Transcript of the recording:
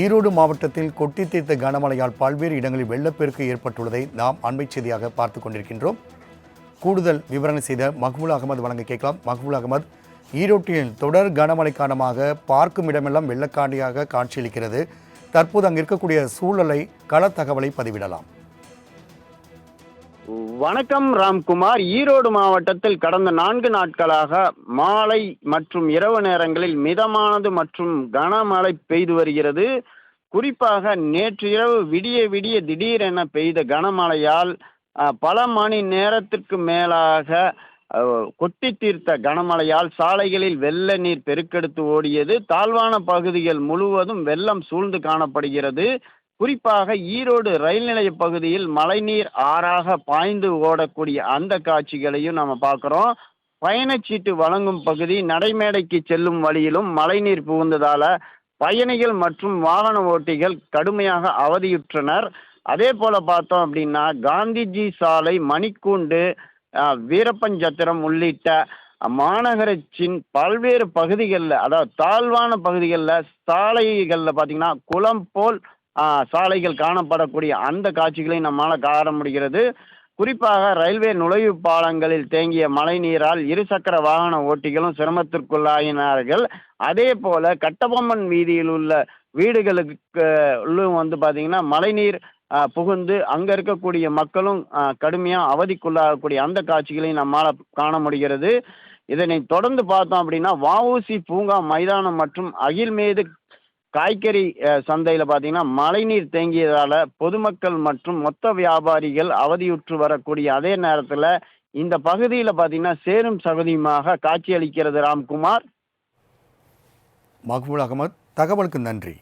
ஈரோடு மாவட்டத்தில் கொட்டி தீர்த்த கனமழையால் பல்வேறு இடங்களில் வெள்ளப்பெருக்கு ஏற்பட்டுள்ளதை நாம் அண்மை செய்தியாக பார்த்து கொண்டிருக்கின்றோம். கூடுதல் விவரணை செய்த மஹ்பூல் அகமது வழங்க கேட்கலாம். மஹ்பூல் அகமது ஈரோட்டில் தொடர் கனமழை காரணமாக பார்க்கும் இடமெல்லாம் வெள்ளக்காண்டியாக காட்சியளிக்கிறது. தற்போது அங்கு இருக்கக்கூடிய சூழலை கள தகவலை பதிவிடலாம். வணக்கம் ராம்குமார். ஈரோடு மாவட்டத்தில் கடந்த நான்கு நாட்களாக மாலை மற்றும் இரவு நேரங்களில் மிதமானது மற்றும் கனமழை பெய்து வருகிறது. குறிப்பாக நேற்று இரவு விடிய விடிய திடீரென பெய்த கனமழையால் பல மணி நேரத்திற்கு மேலாக கொட்டி தீர்த்த கனமழையால் சாலைகளில் வெள்ள நீர் பெருக்கெடுத்து ஓடியது. தாழ்வான பகுதிகள் முழுவதும் வெள்ளம் சூழ்ந்து காணப்படுகிறது. குறிப்பாக ஈரோடு ரயில் நிலைய பகுதியில் மழைநீர் ஆறாக பாய்ந்து ஓடக்கூடிய அந்த காட்சிகளையும் நம்ம பார்க்குறோம். பயணச்சீட்டு வழங்கும் பகுதி நடைமேடைக்கு செல்லும் வழியிலும் மழைநீர் புகுந்ததால பயணிகள் மற்றும் வாகன ஓட்டிகள் கடுமையாக அவதியுற்றனர். அதே போல பார்த்தோம் அப்படின்னா காந்திஜி சாலை மணிக்கூண்டு வீரப்பஞ்சத்திரம் உள்ளிட்ட மாநகரத்தின் பல்வேறு பகுதிகளில் அதாவது தாழ்வான பகுதிகளில் சாலைகளில் பார்த்தீங்கன்னா குளம் போல் சாலைகள் காணப்படக்கூடிய அந்த காட்சிகளை நம்மால் காண முடிகிறது. குறிப்பாக ரயில்வே நுழைவு பாலங்களில் தேங்கிய மழை நீரால் இருசக்கர வாகன ஓட்டிகளும் சிரமத்திற்குள்ளாயினார்கள். அதே போல கட்டபொம்மன் வீதியில் உள்ள வீடுகளுக்கு உள்ளும் வந்து பார்த்தீங்கன்னா மழைநீர் புகுந்து அங்கே இருக்கக்கூடிய மக்களும் கடுமையாக அவதிக்குள்ளாகக்கூடிய அந்த காட்சிகளை நம்மால் காண முடிகிறது. இதனை தொடர்ந்து பார்த்தோம் அப்படின்னா வஉசி பூங்கா மைதானம் மற்றும் அகில்மேது காய்கறி சந்தையில் பார்த்தீங்கன்னா மழைநீர் தேங்கியதால் பொதுமக்கள் மற்றும் மொத்த வியாபாரிகள் அவதியுற்று வரக்கூடிய அதே நேரத்தில் இந்த பகுதியில் பார்த்தீங்கன்னா சேரும் சகதியுமாக காட்சியளிக்கிறது ராம்குமார். மஹ்பூல் அகமது தகவலுக்கு நன்றி.